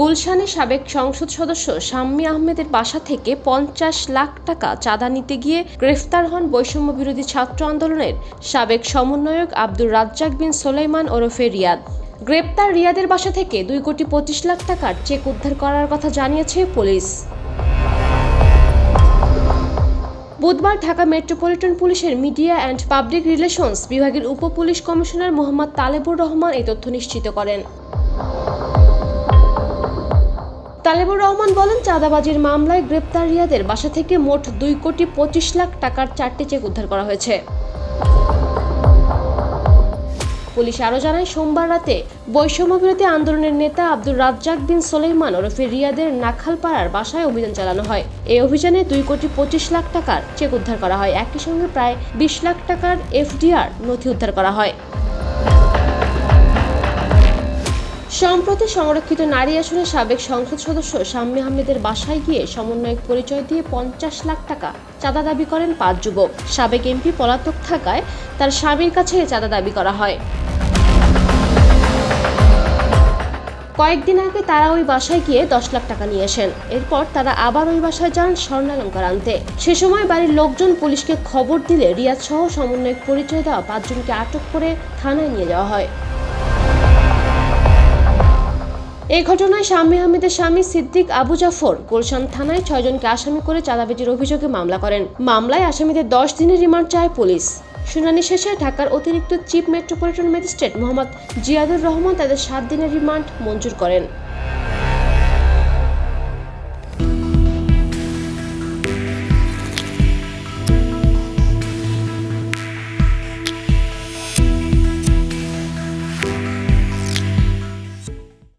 গুলশানে সাবেক সংসদ সদস্য শাম্মী আহমেদের বাসা থেকে পঞ্চাশ লাখ টাকা চাঁদা নিতে গিয়ে গ্রেফতার হন বৈষম্য বিরোধী ছাত্র আন্দোলনের সাবেক সমন্বয়ক আব্দুর রাজ্জাক বিন সোলাইমান ওরফে রিয়াদ। গ্রেপ্তার রিয়াদের বাসা থেকে দুই কোটি পঁচিশ লাখ টাকার চেক উদ্ধার করার কথা জানিয়েছে পুলিশ। বুধবার ঢাকা মেট্রোপলিটন পুলিশের মিডিয়া অ্যান্ড পাবলিক রিলেশনস বিভাগের উপ পুলিশ কমিশনার মোহাম্মদ তালেবুর রহমান এই তথ্য নিশ্চিত করেন। তালেবুর রহমান বলেন, চাঁদাবাজির মামলায় গ্রেপ্তার রিয়াদের বাসা থেকে মোট দুই কোটি পঁচিশ লাখ টাকার চারটি চেক উদ্ধার করা হয়েছে। পুলিশ আরও জানায়, সোমবার রাতে বৈষম্য বিরোধী আন্দোলনের নেতা আব্দুর রাজ্জাক বিন সোলেইমান ওরফে রিয়াদের নাখালপাড়ার বাসায় অভিযান চালানো হয়। এই অভিযানে দুই কোটি পঁচিশ লাখ টাকার চেক উদ্ধার করা হয়। একই সঙ্গে প্রায় বিশ লাখ টাকার এফডিআর নথি উদ্ধার করা হয়। সম্প্রতি সংরক্ষিত নারী আসনের সাবেক সংসদ সদস্য শাম্মী আহমেদের বাসায় গিয়ে সমন্বয়ক পরিচয় দিয়ে পঞ্চাশ লাখ টাকা চাঁদা দাবি করেন পাঁচ যুবক। সাবেক এমপি পলাতক থাকায় তার স্বামীর কাছে চাঁদা দাবি করা হয়। কয়েকদিন আগে তারা ওই বাসায় গিয়ে দশ লাখ টাকা নিয়ে আসেন। এরপর তারা আবার ওই বাসায় যান স্বর্ণালঙ্কার আনতে। সে সময় বাড়ির লোকজন পুলিশকে খবর দিলে রিয়াদ সহ সমন্বয়ক পরিচয় দেওয়া পাঁচজনকে আটক করে থানায় নিয়ে যাওয়া হয়। এই ঘটনায় শাম্মী আহমেদের স্বামী সিদ্দিক আবু জাফর গুলশান থানায় ছয়জনকে আসামি করে চাঁদাবাজির অভিযোগে মামলা করেন। মামলায় আসামিদের দশ দিনের রিমান্ড চায় পুলিশ। শুনানি শেষে ঢাকার অতিরিক্ত chief metropolitan magistrate Mohammad Ziadur Rahman তাদের সাত দিনের রিমান্ড মঞ্জুর করেন।